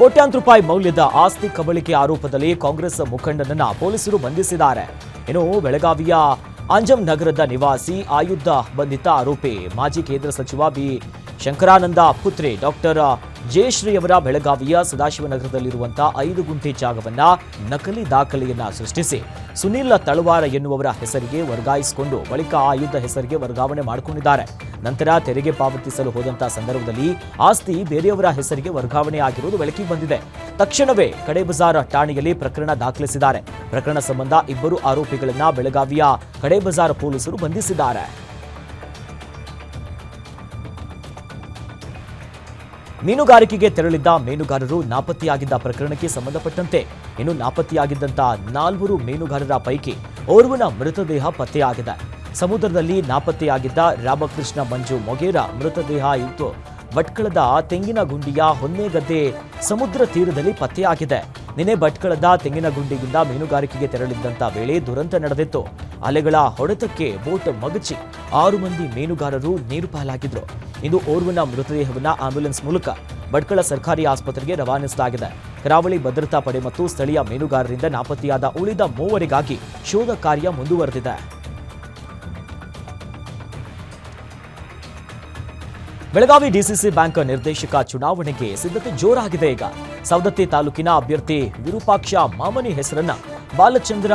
ಕೋಟ್ಯಾಂತರ ರೂಪಾಯಿ ಮೌಲ್ಯದ ಆಸ್ತಿ ಕಬಳಿಕೆ ಆರೋಪದಲ್ಲಿ ಕಾಂಗ್ರೆಸ್ ಮುಖಂಡನನ್ನ ಪೊಲೀಸರು ಬಂಧಿಸಿದ್ದಾರೆ. ಇನ್ನು ಬೆಳಗಾವಿಯ ಅಂಜಂ ನಗರದ ನಿವಾಸಿ ಆಯುಧ ಬಂಧಿತ ಆರೋಪಿ ಮಾಜಿ ಕೇಂದ್ರ ಸಚಿವ ಬಿ ಶಂಕರಾನಂದ ಪುತ್ರಿ ಡಾಕ್ಟರ್ ಜಯಶ್ರೀ ಅವರ ಬೆಳಗಾವಿಯ ಸದಾಶಿವನಗರದಲ್ಲಿರುವಂತಹ ಐದು ಗುಂಟೆ ಜಾಗವನ್ನ ನಕಲಿ ದಾಖಲೆಯನ್ನ ಸೃಷ್ಟಿಸಿ ಸುನಿಲ್ ತಳವಾರ ಎನ್ನುವವರ ಹೆಸರಿಗೆ ವರ್ಗಾಯಿಸಿಕೊಂಡು ಬಳಿಕ ಆಯುಧ ಹೆಸರಿಗೆ ವರ್ಗಾವಣೆ ಮಾಡಿಕೊಂಡಿದ್ದಾರೆ. ನಂತರ ತೆರಿಗೆ ಪಾವತಿಸಲು ಹೋದಂತಹ ಸಂದರ್ಭದಲ್ಲಿ ಆಸ್ತಿ ಬೇರೆಯವರ ಹೆಸರಿಗೆ ವರ್ಗಾವಣೆ ಆಗಿರುವುದು ಬೆಳಕಿಗೆ ಬಂದಿದೆ. ತಕ್ಷಣವೇ ಕಡೆ ಬಜಾರ್ ಠಾಣೆಯಲ್ಲಿ ಪ್ರಕರಣ ದಾಖಲಿಸಿದ್ದಾರೆ. ಪ್ರಕರಣ ಸಂಬಂಧ ಇಬ್ಬರು ಆರೋಪಿಗಳನ್ನ ಬೆಳಗಾವಿಯ ಕಡೆಬಜಾರ್ ಪೊಲೀಸರು ಬಂಧಿಸಿದ್ದಾರೆ. ಮೀನುಗಾರಿಕೆಗೆ ತೆರಳಿದ್ದ ಮೀನುಗಾರರು ನಾಪತ್ತೆಯಾಗಿದ್ದ ಪ್ರಕರಣಕ್ಕೆ ಸಂಬಂಧಪಟ್ಟಂತೆ ಇನ್ನು ನಾಪತ್ತೆಯಾಗಿದ್ದಂತಹ ನಾಲ್ವರು ಮೀನುಗಾರರ ಪೈಕಿ ಓರ್ವನ ಮೃತದೇಹ ಪತ್ತೆಯಾಗಿದೆ. ಸಮುದ್ರದಲ್ಲಿ ನಾಪತ್ತೆಯಾಗಿದ್ದ ರಾಮಕೃಷ್ಣ ಮಂಜು ಮೊಗೇರ ಮೃತದೇಹ ಇತ್ತು ಭಟ್ಕಳದ ತೆಂಗಿನ ಗುಂಡಿಯ ಹೊನ್ನೆಗದ್ದೆ ಸಮುದ್ರ ತೀರದಲ್ಲಿ ಪತ್ತೆಯಾಗಿದೆ. ನಿನ್ನೆ ಭಟ್ಕಳದ ತೆಂಗಿನಗುಂಡಿಯಿಂದ ಮೀನುಗಾರಿಕೆಗೆ ತೆರಳಿದ್ದಂಥ ವೇಳೆ ದುರಂತ ನಡೆದಿತ್ತು. ಅಲೆಗಳ ಹೊಡೆತಕ್ಕೆ ಬೋಟ್ ಮಗಚಿ ಆರು ಮಂದಿ ಮೀನುಗಾರರು ನೀರು ಪಾಲಾಗಿದ್ರು. ಇಂದು ಓರ್ವನ ಮೃತದೇಹವನ್ನು ಆಂಬ್ಯುಲೆನ್ಸ್ ಮೂಲಕ ಭಟ್ಕಳ ಸರ್ಕಾರಿ ಆಸ್ಪತ್ರೆಗೆ ರವಾನಿಸಲಾಗಿದೆ. ಕರಾವಳಿ ಭದ್ರತಾ ಪಡೆ ಮತ್ತು ಸ್ಥಳೀಯ ಮೀನುಗಾರರಿಂದ ನಾಪತ್ತೆಯಾದ ಉಳಿದ ಮೂವರಿಗಾಗಿ ಶೋಧ ಕಾರ್ಯ ಮುಂದುವರೆದಿದೆ. ಬೆಳಗಾವಿ ಡಿಸಿಸಿ ಬ್ಯಾಂಕ್ ನಿರ್ದೇಶಕ ಚುನಾವಣೆಗೆ ಸಿದ್ಧತೆ ಜೋರಾಗಿದೆ ಈಗ. ಸವದತ್ತಿ ತಾಲೂಕಿನ ಅಭ್ಯರ್ಥಿ ವಿರೂಪಾಕ್ಷ ಮಾಮನಿ ಹೆಸರನ್ನ ಬಾಲಚಂದ್ರ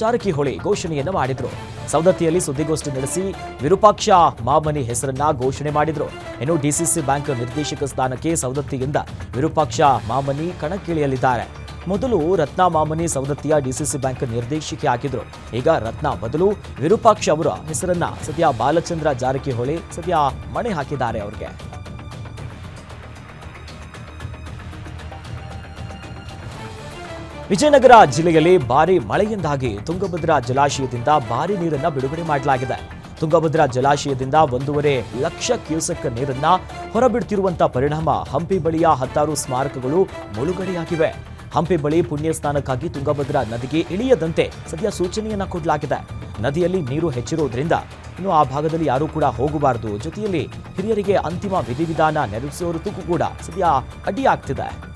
ಜಾರಕಿಹೊಳಿ ಘೋಷಣೆಯನ್ನು ಮಾಡಿದ್ರು. ಸವದತ್ತಿಯಲ್ಲಿ ಸುದ್ದಿಗೋಷ್ಠಿ ನಡೆಸಿ ವಿರೂಪಾಕ್ಷ ಮಾಮನಿ ಹೆಸರನ್ನ ಘೋಷಣೆ ಮಾಡಿದ್ರು. ಇನ್ನು ಡಿಸಿಸಿ ಬ್ಯಾಂಕ್ ನಿರ್ದೇಶಕ ಸ್ಥಾನಕ್ಕೆ ಸವದತ್ತಿಯಿಂದ ವಿರೂಪಾಕ್ಷ ಮಾಮನಿ ಕಣಕ್ಕಿಳಿಯಲಿದ್ದಾರೆ. ಮೊದಲು ರತ್ನಾ ಮಾಮನಿ ಸವದತ್ತಿಯ ಡಿಸಿಸಿ ಬ್ಯಾಂಕ್ ನಿರ್ದೇಶಕಿ ಆಗಿದ್ರು. ಈಗ ರತ್ನ ಬದಲು ವಿರೂಪಾಕ್ಷ ಅವರ ಹೆಸರನ್ನ ಸದ್ಯ ಬಾಲಚಂದ್ರ ಜಾರಕಿಹೊಳಿ ಸದ್ಯ ಮಣೆ ಹಾಕಿದ್ದಾರೆ ಅವ್ರಿಗೆ. ವಿಜಯನಗರ ಜಿಲ್ಲೆಯಲ್ಲಿ ಭಾರಿ ಮಳೆಯಿಂದಾಗಿ ತುಂಗಭದ್ರಾ ಜಲಾಶಯದಿಂದ ಭಾರಿ ನೀರನ್ನು ಬಿಡುಗಡೆ ಮಾಡಲಾಗಿದೆ. ತುಂಗಭದ್ರಾ ಜಲಾಶಯದಿಂದ ಒಂದೂವರೆ ಲಕ್ಷ ಕ್ಯೂಸೆಕ್ ನೀರನ್ನ ಹೊರಬಿಡ್ತಿರುವಂತಹ ಪರಿಣಾಮ ಹಂಪಿ ಬಳಿಯ ಹತ್ತಾರು ಸ್ಮಾರಕಗಳು ಮುಳುಗಡೆಯಾಗಿವೆ. ಹಂಪಿ ಬಳಿ ಪುಣ್ಯ ಸ್ನಾನಕ್ಕಾಗಿ ತುಂಗಭದ್ರಾ ನದಿಗೆ ಇಳಿಯದಂತೆ ಸದ್ಯ ಸೂಚನೆಯನ್ನ ಕೊಡಲಾಗಿದೆ. ನದಿಯಲ್ಲಿ ನೀರು ಹೆಚ್ಚಿರುವುದರಿಂದ ಇನ್ನು ಆ ಭಾಗದಲ್ಲಿ ಯಾರೂ ಕೂಡ ಹೋಗಬಾರದು. ಜೊತೆಯಲ್ಲಿ ಹಿರಿಯರಿಗೆ ಅಂತಿಮ ವಿಧಿವಿಧಾನ ತುಕು ಕೂಡ ಸದ್ಯ ಅಡ್ಡಿಯಾಗ್ತಿದೆ.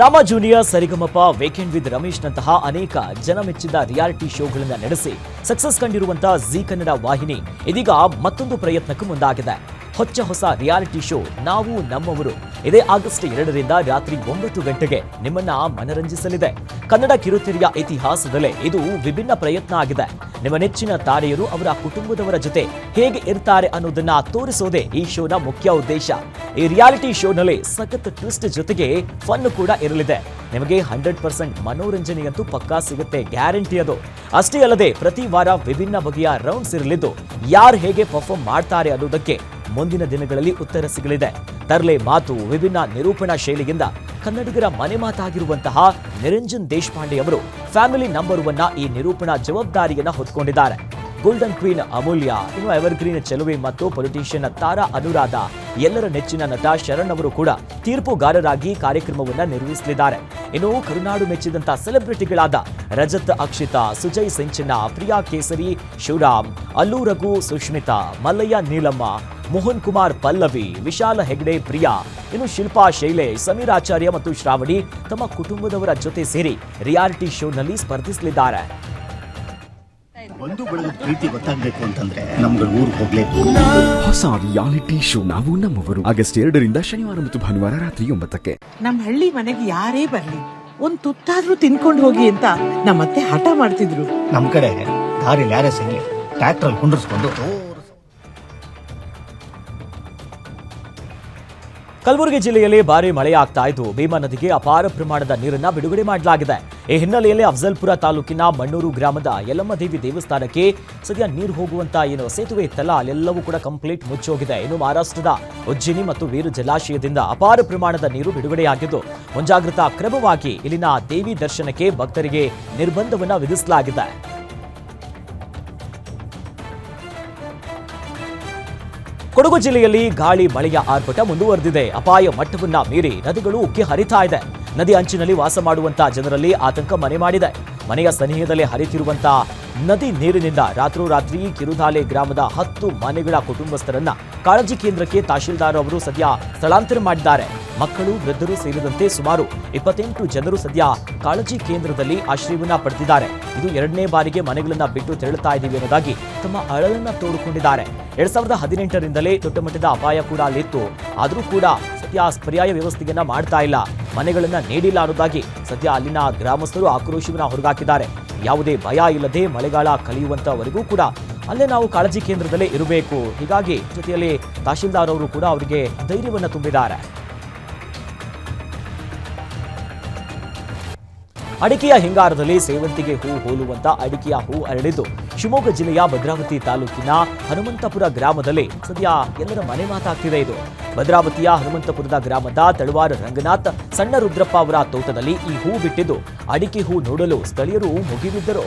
Drama junior, Sarigamapa weekend with Ramesh ನಂತಹ ಅನೇಕ ಜನಮೆಚ್ಚಿದ ರಿಯಾಲಿಟಿ ಶೋಗಳನ್ನು ನಡೆಸಿ ಸಕ್ಸಸ್ ಕಂಡಿರುವಂತಹ ಜೀ ಕನ್ನಡ ವಾಹಿನಿ ಇದೀಗ ಮತ್ತೊಂದು ಪ್ರಯತ್ನಕ್ಕೂ ಮುಂದಾಗಿದೆ. ಹೊಚ್ಚ ಹೊಸ ರಿಯಾಲಿಟಿ ಶೋ ನಾವು ನಮ್ಮವರು. ಇದೇ ಆಗಸ್ಟ್ ಎರಡರಿಂದ ರಾತ್ರಿ ಒಂಬತ್ತು ಗಂಟೆಗೆ ನಿಮ್ಮನ್ನ ಮನರಂಜಿಸಲಿದೆ. ಕನ್ನಡ ಕಿರುತೆರೆಯ ಇತಿಹಾಸದಲ್ಲೇ ಇದು ವಿಭಿನ್ನ ಪ್ರಯತ್ನ ಆಗಿದೆ. ನಿಮ್ಮ ನೆಚ್ಚಿನ ತಾರೆಯರು ಅವರ ಕುಟುಂಬದವರ ಜೊತೆ ಹೇಗೆ ಇರ್ತಾರೆ ಅನ್ನೋದನ್ನ ತೋರಿಸೋದೇ ಈ ಶೋನ ಮುಖ್ಯ ಉದ್ದೇಶ. ಈ ರಿಯಾಲಿಟಿ ಶೋನಲ್ಲಿ ಸಖತ್ ಟ್ವಿಸ್ಟ್ ಜೊತೆಗೆ ಫನ್ ಕೂಡ ಇರಲಿದೆ. ನಿಮಗೆ ಹಂಡ್ರೆಡ್ ಪರ್ಸೆಂಟ್ ಮನೋರಂಜನೆಯಂತೂ ಪಕ್ಕಾ ಸಿಗುತ್ತೆ ಗ್ಯಾರಂಟಿ ಅದು. ಅಷ್ಟೇ ಅಲ್ಲದೆ ಪ್ರತಿ ವಾರ ವಿಭಿನ್ನ ಬಗೆಯ ರೌಂಡ್ಸ್ ಇರಲಿದ್ದು, ಯಾರು ಹೇಗೆ ಪರ್ಫಾರ್ಮ್ ಮಾಡ್ತಾರೆ ಅನ್ನೋದಕ್ಕೆ ಮುಂದಿನ ದಿನಗಳಲ್ಲಿ ಉತ್ತರ ಸಿಗಲಿದೆ. ತರ್ಲೆ ಮಾತು ವಿಭಿನ್ನ ನಿರೂಪಣಾ ಶೈಲಿಯಿಂದ ಕನ್ನಡಿಗರ ಮನೆ ಮಾತಾಗಿರುವಂತಹ ನಿರಂಜನ್ ದೇಶಪಾಂಡೆ ಅವರು ಫ್ಯಾಮಿಲಿ ನಂಬರ್ ಒನ್ನ ಈ ನಿರೂಪಣಾ ಜವಾಬ್ದಾರಿಯನ್ನ ಹೊತ್ಕೊಂಡಿದ್ದಾರೆ. ಗೋಲ್ಡನ್ ಕ್ವೀನ್ ಅಮೂಲ್ಯ, ಇನ್ನು ಎವರ್ಗ್ರೀನ್ ಚೆಲುವೆ ಮತ್ತು ಪೊಲಿಟಿಷಿಯನ್ ತಾರಾ ಅನುರಾಧ, ಎಲ್ಲರ ನೆಚ್ಚಿನ ನಟ ಶರಣ್ ಅವರು ಕೂಡ ತೀರ್ಪುಗಾರರಾಗಿ ಕಾರ್ಯಕ್ರಮವನ್ನ ನಿರ್ವಹಿಸಲಿದ್ದಾರೆ. ಇನ್ನು ಕರುನಾಡು ಮೆಚ್ಚಿದಂತಹ ಸೆಲೆಬ್ರಿಟಿಗಳಾದ ರಜತ್, ಅಕ್ಷಿತಾ, ಸುಜಯ್ ಸಿಂಚನ ಪ್ರಿಯಾ ಕೇಸರಿ, ಶಿವರಾಮ್, ಅಲ್ಲೂ ರಘು ಸುಷ್ಮಿತಾ ಮಲ್ಲಯ್ಯ ನೀಲಮ್ಮ ಮೋಹನ್ ಕುಮಾರ್ ಪಲ್ಲವಿ ವಿಶಾಲ ಹೆಗ್ಡೆ ಪ್ರಿಯಾ ಇನ್ನು ಶಿಲ್ಪಾ ಶೈಲೆ ಸಮೀರ್ ಆಚಾರ್ಯ ಮತ್ತು ಶ್ರಾವಣಿ ತಮ್ಮ ಕುಟುಂಬದವರ ಜೊತೆ ಸೇರಿ ರಿಯಾಲಿಟಿ ಶೋನಲ್ಲಿ ಸ್ಪರ್ಧಿಸಲಿದ್ದಾರೆ. ಒಂದು ಪ್ರೀತಿ ಗೊತ್ತಾಗ್ಬೇಕು ಅಂತಂದ್ರೆ ನಮ್ಗಳ ಊರಿಗೆ ಹೋಗ್ಲೇಬೇಕು. ಹೊಸ ರಿಯಾಲಿಟಿ ಶೋ ನಾವು ನಮ್ಮವರು. ಆಗಸ್ಟ್ ಎರಡರಿಂದ ಶನಿವಾರ ಮತ್ತು ಭಾನುವಾರ ರಾತ್ರಿ ಒಂಬತ್ತಕ್ಕೆ. ನಮ್ಮ ಹಳ್ಳಿ ಮನೆಗೆ ಯಾರೇ ಬರ್ಲಿ ಒಂದ್ ತುತ್ತಾದ್ರೂ ತಿನ್ಕೊಂಡು ಹೋಗಿ ಅಂತ ನಮ್ಮತ್ತೆ ಹಠ ಮಾಡ್ತಿದ್ರು. ನಮ್ ಕಡೆ ದಾರಿಲಿ ಯಾರೇ ಸಿಗ್ಲಿ ಟ್ರ್ಯಾಕ್ಟರ್ ಕುಂಡ್ರಿಸ್ಕೊಂಡು. ಕಲಬುರಗಿ ಜಿಲ್ಲೆಯಲ್ಲಿ ಭಾರಿ ಮಳೆಯಾಗ್ತಾ ಇದ್ದು, ಭೀಮಾ ನದಿಗೆ ಅಪಾರ ಪ್ರಮಾಣದ ನೀರನ್ನ ಬಿಡುಗಡೆ ಮಾಡಲಾಗಿದೆ. ಈ ಹಿನ್ನೆಲೆಯಲ್ಲಿ ಅಫಜಲ್ಪುರ ತಾಲೂಕಿನ ಮಣ್ಣೂರು ಗ್ರಾಮದ ಯಲ್ಲಮ್ಮದೇವಿ ದೇವಸ್ಥಾನಕ್ಕೆ ಸದ್ಯ ನೀರು ಹೋಗುವಂತ ಏನು ಸೇತುವೆ ಇತ್ತಲ್ಲ, ಅಲ್ಲೆಲ್ಲವೂ ಕೂಡ ಕಂಪ್ಲೀಟ್ ಮುಚ್ಚೋಗಿದೆ. ಇನ್ನು ಮಹಾರಾಷ್ಟ್ರದ ಉಜ್ಜಿನಿ ಮತ್ತು ವೀರು ಜಲಾಶಯದಿಂದ ಅಪಾರ ಪ್ರಮಾಣದ ನೀರು ಬಿಡುಗಡೆಯಾಗಿದ್ದು, ಮುಂಜಾಗ್ರತಾ ಕ್ರಮವಾಗಿ ಇಲ್ಲಿನ ದೇವಿ ದರ್ಶನಕ್ಕೆ ಭಕ್ತರಿಗೆ ನಿರ್ಬಂಧವನ್ನ ವಿಧಿಸಲಾಗಿದೆ. ಕೊಡಗು ಜಿಲ್ಲೆಯಲ್ಲಿ ಗಾಳಿ, ಮಳೆಯ ಆರ್ಭಟ ಮುಂದುವರೆದಿದೆ. ಅಪಾಯ ಮಟ್ಟವನ್ನ ಮೀರಿ ನದಿಗಳು ಉಕ್ಕಿ ಹರಿತಾ ಇದೆ. ನದಿ ಅಂಚಿನಲ್ಲಿ ವಾಸ ಮಾಡುವಂತ ಜನರಲ್ಲಿ ಆತಂಕ ಮನೆ ಮಾಡಿದೆ. ಮನೆಯ ಸನಿಹದಲ್ಲೇ ಹರಿತಿರುವಂತಹ ನದಿ ನೀರಿನಿಂದ ರಾತ್ರೋರಾತ್ರಿ ಕಿರುಧಾಲೆ ಗ್ರಾಮದ ಹತ್ತು ಮನೆಗಳ ಕುಟುಂಬಸ್ಥರನ್ನ ಕಾಳಜಿ ಕೇಂದ್ರಕ್ಕೆ ತಹಶೀಲ್ದಾರ್ ಅವರು ಸದ್ಯ ಸ್ಥಳಾಂತರ ಮಾಡಿದ್ದಾರೆ. ಮಕ್ಕಳು, ವೃದ್ಧರು ಸೇರಿದಂತೆ ಸುಮಾರು ಇಪ್ಪತ್ತೆಂಟು ಜನರು ಸದ್ಯ ಕಾಳಜಿ ಕೇಂದ್ರದಲ್ಲಿ ಆಶ್ರಯವನ್ನ ಪಡೆದಿದ್ದಾರೆ. ಇದು ಎರಡನೇ ಬಾರಿಗೆ ಮನೆಗಳನ್ನ ಬಿಟ್ಟು ತೆರಳುತ್ತಾ ಇದ್ದೀವಿ ಅನ್ನೋದಾಗಿ ತಮ್ಮ ಅಳಲನ್ನ ತೋಡಿಕೊಂಡಿದ್ದಾರೆ. ಎರಡ್ ಸಾವಿರದ ಹದಿನೆಂಟರಿಂದಲೇ ದೊಡ್ಡ ಮಟ್ಟದ ಅಪಾಯ ಕೂಡ ಅಲ್ಲಿತ್ತು. ಆದರೂ ಕೂಡ ಸದ್ಯ ಪರ್ಯಾಯ ವ್ಯವಸ್ಥೆಯನ್ನ ಮಾಡ್ತಾ ಇಲ್ಲ. ಮನೆಗಳನ್ನ ನೀಡಿಲ್ಲ ಅನ್ನೋದಾಗಿ ಸದ್ಯ ಅಲ್ಲಿನ ಗ್ರಾಮಸ್ಥರು ಆಕ್ರೋಶವನ್ನ ಹೊರಗಾಕಿದ್ದಾರೆ. ಯಾವುದೇ ಭಯ ಇಲ್ಲದೆ ಮಳೆಗಾಲ ಕಲಿಯುವಂತವರೆಗೂ ಕೂಡ ಅಲ್ಲೇ ನಾವು ಕಾಳಜಿ ಕೇಂದ್ರದಲ್ಲೇ ಇರಬೇಕು. ಹೀಗಾಗಿ ಜೊತೆಯಲ್ಲಿ ತಹಶೀಲ್ದಾರ್ ಅವರು ಕೂಡ ಅವರಿಗೆ ಧೈರ್ಯವನ್ನ ತುಂಬಿದ್ದಾರೆ. ಅಡಿಕೆಯ ಹಿಂಗಾರದಲ್ಲಿ ಸೇವಂತಿಗೆ ಹೂ ಹೋಲುವಂತ ಅಡಿಕೆಯ ಹೂ ಅರಳಿದ್ದು ಶಿವಮೊಗ್ಗ ಜಿಲ್ಲೆಯ ಭದ್ರಾವತಿ ತಾಲೂಕಿನ ಹನುಮಂತಪುರ ಗ್ರಾಮದಲ್ಲಿ ಸದ್ಯ ಎಲ್ಲರ ಮನೆ ಮಾತಾಗ್ತಿದೆ ಇದು. ಭದ್ರಾವತಿಯ ಹನುಮಂತಪುರದ ಗ್ರಾಮದ ತಳವಾರ ರಂಗನಾಥ್ ಸಣ್ಣ ರುದ್ರಪ್ಪ ಅವರ ತೋಟದಲ್ಲಿ ಈ ಹೂ ಬಿಟ್ಟಿದ್ದು. ಅಡಿಕೆ ಹೂ ನೋಡಲು ಸ್ಥಳೀಯರು ಮುಗಿಬಿದ್ದರು.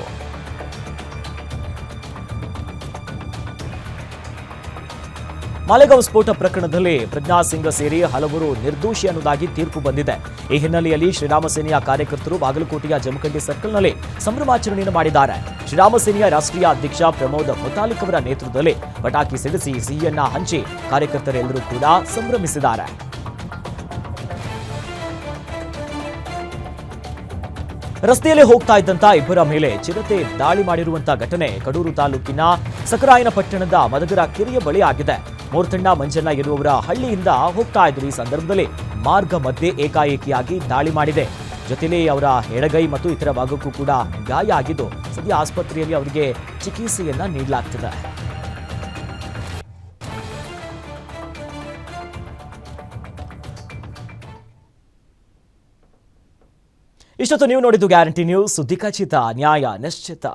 ಮಾಲೆಗಾಂವ್ ಸ್ಫೋಟ ಪ್ರಕರಣದಲ್ಲಿ ಪ್ರಜ್ಞಾ ಸಿಂಗ್ ಸೇರಿ ಹಲವರು ನಿರ್ದೋಷಿ ಅನ್ನೋದಾಗಿ ತೀರ್ಪು ಬಂದಿದೆ. ಈ ಹಿನ್ನೆಲೆಯಲ್ಲಿ ಶ್ರೀರಾಮ ಸೇನೆಯ ಕಾರ್ಯಕರ್ತರು ಬಾಗಲಕೋಟೆಯ ಜಮಖಂಡಿ ಸರ್ಕಲ್ನಲ್ಲಿ ಸಂಭ್ರಮಾಚರಣೆಯನ್ನು ಮಾಡಿದ್ದಾರೆ. ಶ್ರೀರಾಮ ಸೇನೆಯ ರಾಷ್ಟ್ರೀಯ ಅಧ್ಯಕ್ಷ ಪ್ರಮೋದ್ ಮುತಾಲಿಕ್ ಅವರ ನೇತೃತ್ವದಲ್ಲಿ ಪಟಾಕಿ ಸಿಡಿಸಿ ಸಿಹಿಯನ್ನ ಹಂಚಿ ಕಾರ್ಯಕರ್ತರೆಲ್ಲರೂ ಕೂಡ ಸಂಭ್ರಮಿಸಿದ್ದಾರೆ. ರಸ್ತೆಯಲ್ಲಿ ಹೋಗ್ತಾ ಇದ್ದಂತ ಇಬ್ಬರ ಮೇಲೆ ಚಿರತೆ ದಾಳಿ ಮಾಡಿರುವಂತಹ ಘಟನೆ ಕಡೂರು ತಾಲೂಕಿನ ಸಕರಾಯನ ಪಟ್ಟಣದ ಮದಗರ ಕೆರೆಯ ಬಳಿ ಆಗಿದೆ. ಮೂರ್ತಣ್ಣ ಮಂಜಣ್ಣ ಎನ್ನುವರ ಹಳ್ಳಿಯಿಂದ ಹೋಗ್ತಾ ಇದ್ರು ಈ ಸಂದರ್ಭದಲ್ಲಿ ಮಾರ್ಗ ಮಧ್ಯೆ ಏಕಾಏಕಿಯಾಗಿ ದಾಳಿ ಮಾಡಿದೆ. ಜೊತೆಲಿ ಅವರ ಎಡಗೈ ಮತ್ತು ಇತರ ಭಾಗಕ್ಕೂ ಕೂಡ ಗಾಯ ಆಗಿದ್ದು ಸದ್ಯ ಆಸ್ಪತ್ರೆಯಲ್ಲಿ ಅವರಿಗೆ ಚಿಕಿತ್ಸೆಯನ್ನ ನೀಡಲಾಗ್ತಿದೆ. ಇಷ್ಟೊತ್ತು ನೀವು ನೋಡಿದ್ದು ಗ್ಯಾರಂಟಿ ನ್ಯೂಸ್ ಸುದ್ದಿ ಖಚಿತ ನ್ಯಾಯ ನಿಶ್ಚಿತ.